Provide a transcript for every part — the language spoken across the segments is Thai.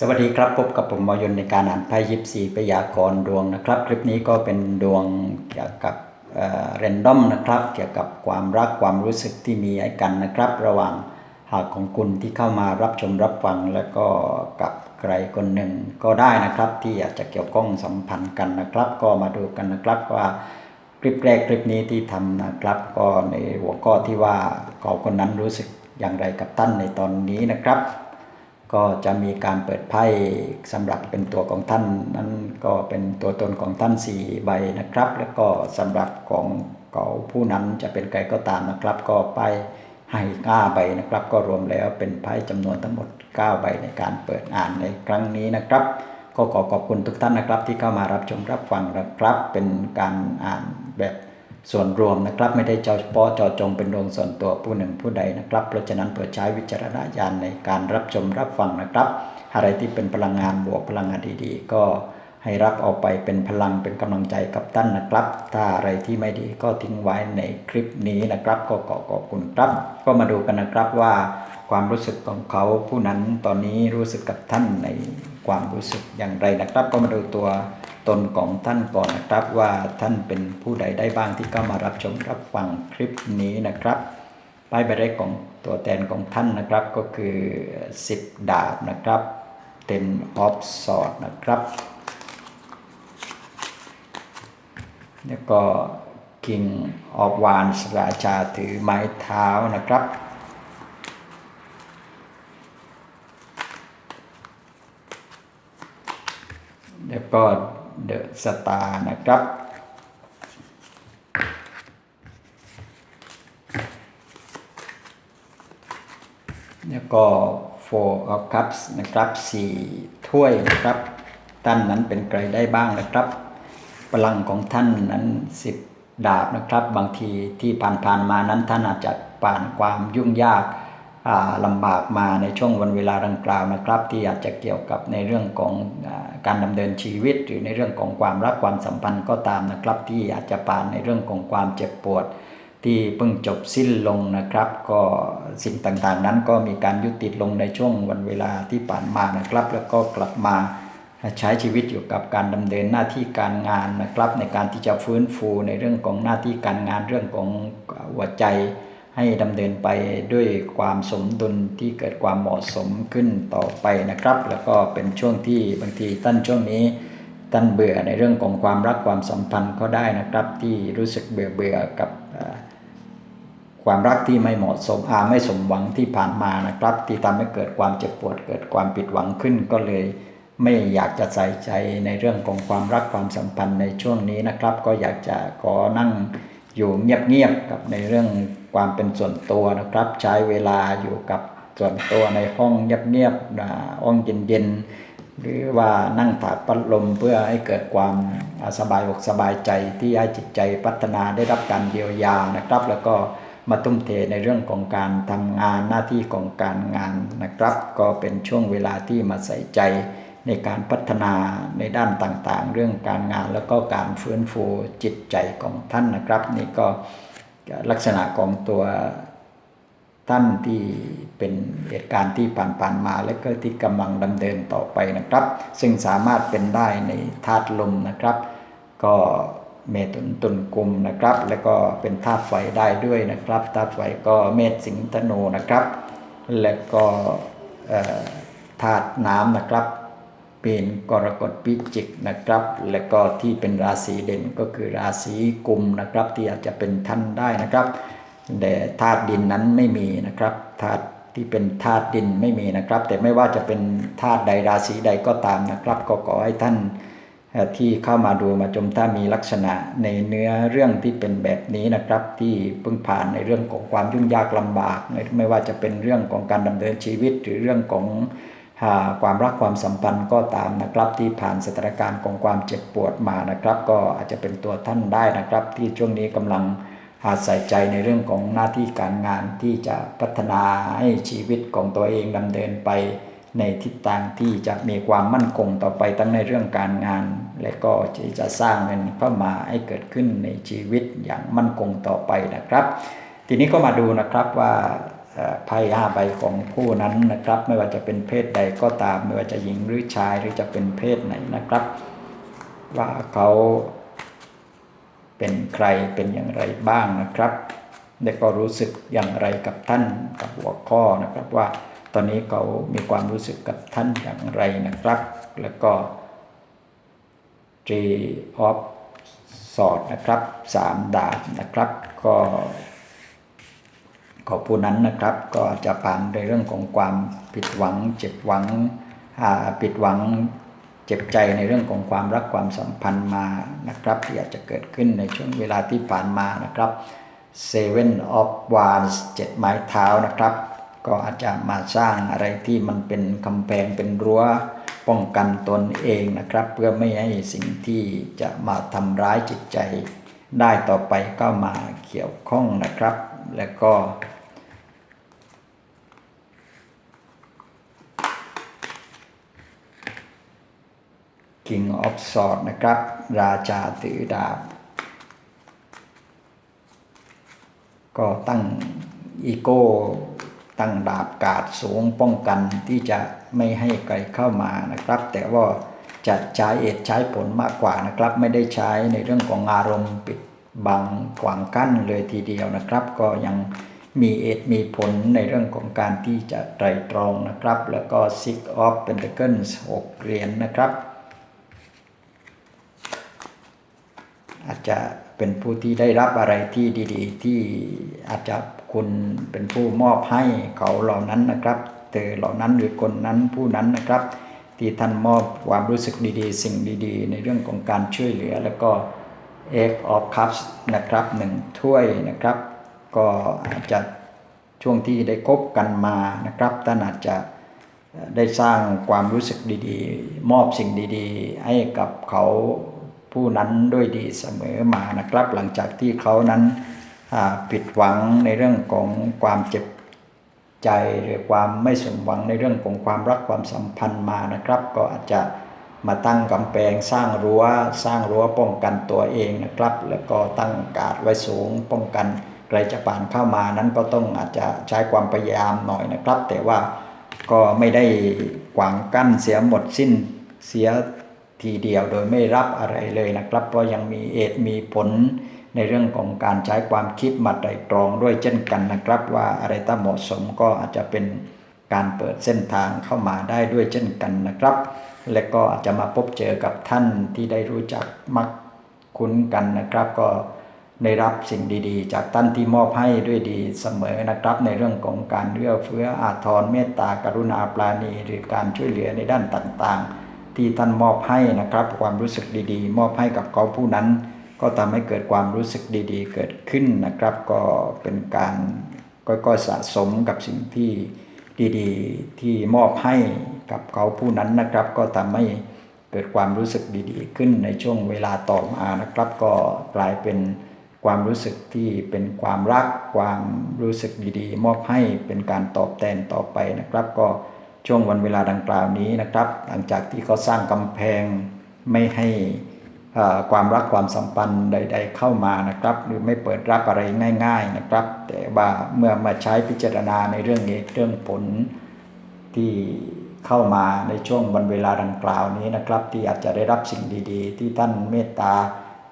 สวัสดีครับพบกับผมมอยนในการอ่านไพ่ยิปซีพยากรดวงนะครับ คลิปนี้ก็เป็นดวงเกี่ยวกับเรนดอมนะครับ เกี่ยวกับความรักความรู้สึกที่มีให้กันนะครับ ระหว่างหากของคุณที่เข้ามารับชมรับฟัง แล้วก็กับใครคนหนึ่งก็ได้นะครับ ที่อาจจะเกี่ยวข้องสัมพันธ์กันนะครับ ก็มาดูกันนะครับว่าคลิปแรกคลิปนี้ที่ทำนะครับ ก็ในหัวข้อที่ว่าเขาคนนั้นรู้สึกอย่างไรกับท่านในตอนนี้นะครับ ก็จะมีการเปิดไพ่สำหรับเป็นตัวของท่าน นั้นก็เป็นตัวตนของท่าน4ใบนะครับ แล้วก็สำหรับของเขาผู้นั้นจะเป็นใครก็ตามนะครับ ก็ไปให้9ใบนะครับ ก็รวมแล้วเป็นไพ่จำนวนทั้งหมด 9 ใบในการเปิดอ่านในครั้งนี้นะครับ ก็ขอขอบคุณทุกท่านนะครับที่เข้ามารับชมรับฟังนะครับ เป็นการอ่านแบบ ส่วนรวมนะครับ ไม่ได้เฉพาะเจาะจงเป็นดวงส่วนตัวผู้หนึ่งผู้ใดนะครับ เพราะฉะนั้นเปิดใช้วิจารณญาณในการรับชมรับฟังนะครับ อะไรที่เป็นพลังงานบวกพลังงานดีๆ ก็ ให้รับเอาไปเป็นพลังเป็นกำลังใจกับท่านนะครับ ถ้าอะไรที่ไม่ดีก็ทิ้งไว้ในคลิปนี้นะครับ ก็ขอขอบคุณครับ ก็มาดูกันนะครับว่าความรู้สึกของเขาผู้นั้นตอนนี้รู้สึกกับท่านในความรู้สึกอย่างไรนะครับ ก็มาดูตัวตนของท่านก่อนนะครับว่าท่านเป็นผู้ใดได้บ้างที่เข้ามารับชมรับฟังคลิปนี้นะครับป้ายใบแรกของตัวแทนของท่านนะครับก็คือ 10 ดาบนะครับ ten of sword นะครับ แล้วก็ king of wands ราชาถือไม้เท้านะครับ แล้วก็ the star นะครับแล้วก็ four of cups นะครับสี่ถ้วยนะครับท่านนั้นเป็นใครได้บ้างนะครับ พลังของท่านนั้นสิบดาบนะครับ บางทีที่ผ่านๆมานั้นท่านอาจจะผ่านความยุ่งยากลำบากมาในช่วงวันเวลาดังกล่าวนะครับ ที่อาจจะเกี่ยวกับในเรื่องของอการดำเนินชีวิต หรือในเรื่องของความรักความสัมพันธ์ก็ตามนะครับ ที่อาจจะผ่านในเรื่องของความเจ็บปวด ที่เพิ่งจบสิ้นลงนะครับ ก็สิ่งต่างๆนั้นก็มีการยุติลงในช่วงวันเวลาที่ผ่านมานะครับ แล้วก็กลับมา ใช้ชีวิตอยู่กับการดำเนินหน้าที่การงานนะครับ ในการที่จะฟื้นฟูในเรื่องของหน้าที่การงานเรื่องของหัวใจ ให้ดำเนินไปด้วยความสมดุลที่เกิดความเหมาะสมขึ้นต่อไปนะครับ แล้วก็เป็นช่วงที่บางทีท่านช่วงนี้ท่านเบื่อในเรื่องของความรักความสัมพันธ์ก็ได้นะครับ ที่รู้สึกเบื่อเบื่อกับความรักที่ไม่เหมาะสมอาไม่สมหวังที่ผ่านมานะครับ ที่ทำให้เกิดความเจ็บปวดเกิดความผิดหวังขึ้นก็เลย ไม่อยากจะใส่ใจในเรื่องของความรักความสัมพันธ์ในช่วงนี้นะครับ ก็อยากจะขอนั่งอยู่เงียบๆกับในเรื่องความเป็นส่วนตัวนะครับ ใช้เวลาอยู่กับส่วนตัวในห้องเงียบๆห้องเย็นๆหรือว่านั่งถาดพัดลมเพื่อให้เกิดความสบายอกสบายใจที่ให้จิตใจพัฒนาได้รับการเยียวยานะครับ แล้วก็มาตุ้มเทในเรื่องของการทำงานหน้าที่ของการงานนะครับ ก็เป็นช่วงเวลาที่มาใส่ใจ ในการพัฒนาในด้านต่างๆ เรื่องการงานแล้วก็การฟื้นฟูจิตใจของท่านนะครับ นี่ก็ลักษณะของตัวท่านที่เป็นเหตุการณ์ที่ผ่านๆมา และก็ที่กำลังดำเนินต่อไปนะครับ ซึ่งสามารถเป็นได้ในธาตุลมนะครับ ก็เมตุนตุนกุมนะครับ แล้วก็เป็นธาตุไฟได้ด้วยนะครับธาตุไฟก็เมษสิงธนูนะครับ และก็ธาตุน้ำนะครับ เป็นกรกฎพิจิกนะครับ และก็ที่เป็นราศีเด่นก็คือราศีกุมนะครับ ที่อาจจะเป็นท่านได้นะครับแต่ธาตุดินนั้นไม่มีนะครับธาตุที่เป็นธาตุดินไม่มีนะครับ แต่ไม่ว่าจะเป็นธาตุใดราศีใดก็ตามนะครับ ก็ขอให้ท่านที่เข้ามาดูมาชมถ้ามีลักษณะในเนื้อเรื่องที่เป็นแบบนี้นะครับ ที่เพิ่งผ่านในเรื่องของความยุ่งยากลำบาก ไม่ว่าจะเป็นเรื่องของการดำเนินชีวิตหรือเรื่องของ ความรักความสัมพันธ์ก็ตามนะครับที่ผ่านสถานการณ์ของความเจ็บปวดมานะครับ ก็อาจจะเป็นตัวท่านได้นะครับ ที่ช่วงนี้กำลังหาใส่ใจในเรื่องของหน้าที่การงานที่จะพัฒนาให้ชีวิตของตัวเองดำเนินไป ในทิศทางที่จะมีความมั่นคงต่อไปทั้งในเรื่องการงาน และก็จะสร้างเงินเข้ามาให้เกิดขึ้นในชีวิตอย่างมั่นคงต่อไปนะครับ ทีนี้ก็มาดูนะครับว่า ไพ่ห้าใบของผู้นั้นนะครับ ไม่ว่าจะเป็นเพศใดก็ตาม ไม่ว่าจะหญิงหรือชายหรือจะเป็นเพศไหนนะครับ ว่าเขาเป็นใครเป็นอย่างไรบ้างนะครับและก็รู้สึกอย่างไรกับท่านกับหัวข้อนะครับว่าตอนนี้เขามีความรู้สึกกับท่านอย่างไรนะครับ แล้วก็ Three of sword นะครับสามดาบนะครับ ก็ ขอผู้นั้นนะครับ ก็จะผ่านในเรื่องของความผิดหวัง เจ็บหวังผิดหวังเจ็บใจในเรื่องของความรักความสัมพันธ์มานะครับที่อาจจะเกิดขึ้นในช่วงเวลาที่ผ่านมานะครับ Seven of Wands เจ็ดไม้เท้านะครับ ก็อาจจะมาสร้างอะไรที่มันเป็นกำแพงเป็นรั้วป้องกันตนเองนะครับ เพื่อไม่ให้สิ่งที่จะมาทำร้ายจิตใจได้ต่อไปก็มาเกี่ยวข้องนะครับ แล้วก็ King of Swords นะครับ ราชาถือดาบ ก็ตั้งอีโก้ ตั้งดาบกาดสูงป้องกันที่จะไม่ให้ใครเข้ามานะครับ แต่ว่าจะใช้เหตุใช้ผลมากกว่านะครับ ไม่ได้ใช้ในเรื่องของอารมณ์ปิดบังขวางกั้นเลยทีเดียวนะครับ ก็ยังมีเหตุมีผลในเรื่องของการที่จะไตรตรองนะครับ แล้วก็ Six of Pentacles 6เหรียญนนะครับ อาจจะเป็นผู้ที่ได้รับอะไรที่ดี ๆ ที่อาจจะคุณเป็นผู้มอบให้เขาเหล่านั้นนะครับเธอเหล่านั้นหรือคนนั้นผู้นั้นนะครับ ที่ท่านมอบความรู้สึกดีๆ สิ่งดีๆ ในเรื่องของการช่วยเหลือ แล้วก็ X of Cups นะครับหนึ่งถ้วยนะครับ ก็อาจจะช่วงที่ได้คบกันมานะครับท่านอาจจะได้สร้างความรู้สึกดีๆ มอบสิ่งดี ๆ ให้กับเขา ผู้นั้นด้วยดีเสมอมานะครับ หลังจากที่เขานั้นผิดหวังในเรื่องของความเจ็บใจหรือความไม่สมหวังในเรื่องของความรักความสัมพันธ์มานะครับ ก็อาจจะมาตั้งกำแพงสร้างรั้วสร้างรั้วป้องกันตัวเองนะครับ แล้วก็ตั้งการดไว้สูงป้องกันใครจะผ่านเข้ามานั้นก็ต้องอาจจะใช้ความพยายามหน่อยนะครับ แต่ว่าก็ไม่ได้ขวางกั้นเสียหมดสิ้นเสีย ทีเดียวโดยไม่รับอะไรเลยนะครับ เพราะยังมีเอตมีผลในเรื่องของการใช้ความคิดมาไตรตรองด้วยเช่นกันนะครับ ว่าอะไรถ้าเหมาะสมก็อาจจะเป็นการเปิดเส้นทางเข้ามาได้ด้วยเช่นกันนะครับ และก็อาจจะมาพบเจอกับท่านที่ได้รู้จักมักคุ้นกันนะครับ ก็ได้รับสิ่งดีๆ จากท่านที่มอบให้ด้วยดีเสมอนะครับ ในเรื่องของการเอื้อเฟื้ออาทรเมตตากรุณาปราณี หรือการช่วยเหลือในด้านต่างๆ ที่ท่านมอบให้นะครับ ความรู้สึกดีๆ มอบให้กับเขาผู้นั้น ก็ทำให้เกิดความรู้สึกดีๆ เกิดขึ้นนะครับ ก็เป็นการก็สะสมกับสิ่งที่ดีๆ ที่มอบให้กับเขาผู้นั้นนะครับ ก็ทำให้เกิดความรู้สึกดีๆ ขึ้นในช่วงเวลาต่อมานะครับ ก็กลายเป็นความรู้สึกที่เป็นความรักความรู้สึกดีๆ มอบให้เป็นการตอบแทนต่อไปนะครับ ก็ ช่วงวันเวลาดังกล่าวนี้นะครับ หลังจากที่เขาสร้างกำแพงไม่ให้ความรักความสัมพันธ์ใด ๆ เข้ามานะครับ หรือไม่เปิดรับอะไรง่าย ๆนะครับ แต่ว่าเมื่อมาใช้พิจารณาในเรื่องเหตุเรื่องผลที่เข้ามาในช่วงวันเวลาดังกล่าวนี้นะครับ ที่อาจจะได้รับสิ่งดีๆ ที่ท่านเมตตา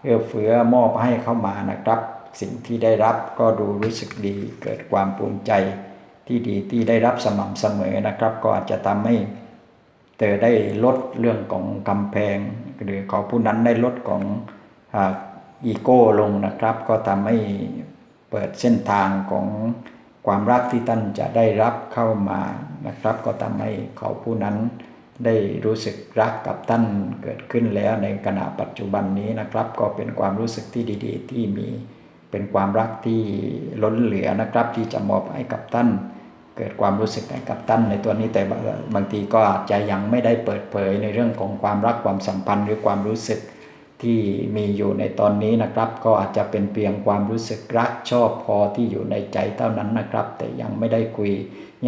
เอื้อเฟื้อมอบให้เข้ามานะครับ สิ่งที่ได้รับก็ดูรู้สึกดีเกิดความภูมิใจ ที่ดีที่ได้รับสม่ำเสมอนะครับ ก็อาจจะทำให้เธอได้ลดเรื่องของกำแพง หรือเขาผู้นั้นได้ลดของอาอีโก้ลงนะครับ ก็ทำให้เปิดเส้นทางของความรักที่ท่านจะได้รับเข้ามานะครับ ก็ทำให้เขาผู้นั้นได้รู้สึกรักกับท่านเกิดขึ้นแล้วในขณะปัจจุบันนี้นะครับ ก็เป็นความรู้สึกที่ดี ๆ ที่มีเป็นความรักที่ล้นเหลือนะครับ ที่จะมอบให้กับท่าน เกิดความรู้สึกกับท่านในตัวนี้แต่บางบางทีก็อาจจะยังไม่ได้เปิดเผยในเรื่องของความรักความสัมพันธ์หรือความรู้สึกที่มีอยู่ในตอนนี้นะครับ ก็อาจจะเป็นเพียงความรู้สึกรักชอบพอที่อยู่ในใจเท่านั้นนะครับ แต่ยังไม่ได้คุย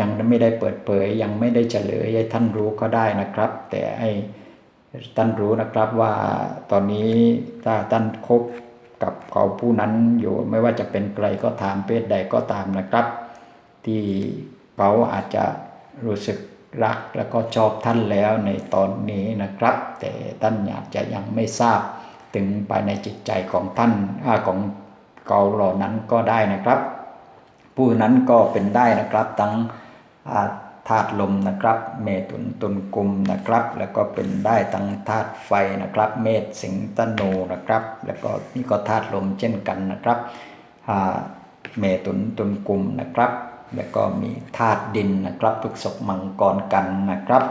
ยังไม่ได้เปิดเผย ยังไม่ได้เฉลยให้ท่านรู้ก็ได้นะครับ แต่ให้ท่านรู้นะครับว่าตอนนี้ถ้าท่านคบกับเขาผู้นั้นอยู่ไม่ว่าจะเป็นใครก็ตามเพศใดก็ตามนะครับ ที่ เขาอาจจะรู้สึกรักแล้วก็ชอบท่านแล้วในตอนนี้นะครับ แต่ท่านอาจจะยังไม่ทราบถึงภายในจิตใจของท่านอาของเขาเหล่านั้นก็ได้นะครับ ผู้นั้นก็เป็นได้นะครับทั้งาธาตุลมนะครับ เมตุนตุนกุมนะครับ แล้วก็เป็นได้ทั้งธาตุไฟนะครับ เมษสิงตโนนะครับ แล้วก็นี่ก็ธาตุลมเช่นกันนะครับเมตุนตุนกุมนะครับ แล้วก็มีธาตุดินนะครับพฤกษกมังกรกันนะครับ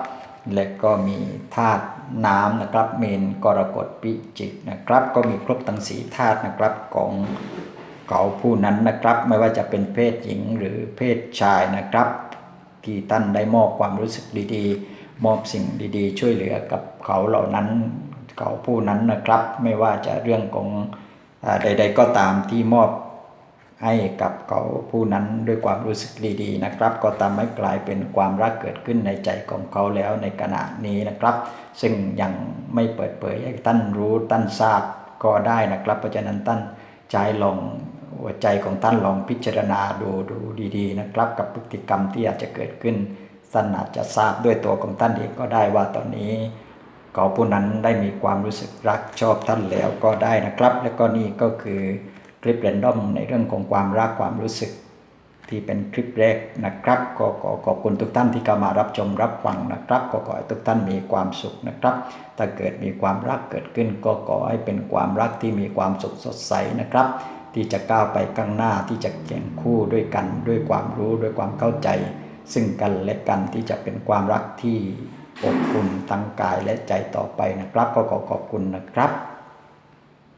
และก็มีธาตุน้ำนะครับเมนกรกฎพิจิกนะครับ ก็มีครบทั้งสีธาตุนะครับของเขาผู้นั้นนะครับ ไม่ว่าจะเป็นเพศหญิงหรือเพศชายนะครับ ที่ท่านได้มอบความรู้สึกดีๆ มอบสิ่งดีๆ ช่วยเหลือกับเขาเหล่านั้นเขาผู้นั้นนะครับ ไม่ว่าจะเรื่องของอใด ๆ ก็ตามที่มอบ ให้กับเขาผู้นั้นด้วยความรู้สึกดีๆนะครับ ก็ทำให้กลายเป็นความรักเกิดขึ้นในใจของเขาแล้วในขณะนี้นะครับ ซึ่งยังไม่เปิดเผยให้ท่านรู้ท่านทราบก็ได้นะครับ เพราะฉะนั้นท่านใจลองหัวใจของท่านลองพิจารณาดูดูดีๆนะครับ กับพฤติกรรมที่อาจจะเกิดขึ้นท่านอาจจะทราบด้วยตัวของท่านเองก็ได้ว่าตอนนี้เขาผู้นั้นได้มีความรู้สึกรักชอบท่านแล้วก็ได้นะครับ และก็นี่ก็คือ ลิปเรนดอมในเรื่องของความรักความรู้สึก ที่เป็นคลิปแรกนะครับก็ขอขอบคุณทุกท่านที่เข้ามารับชมรับฟังนะครับ ก็ขอให้ทุกท่านมีความสุขนะครับ ถ้าเกิดมีความรักเกิดขึ้น ก็ขอให้เป็นความรักที่มีความสุขสดใสนะครับ ที่จะก้าวไปข้างหน้าที่จะเคียงคู่ด้วยกัน ด้วยความรู้ด้วยความเข้าใจ ซึ่งกันและกันที่จะเป็นความรักที่อบอุ่นทั้งกายและใจต่อไปนะครับ ก็ขอขอบคุณนะครับ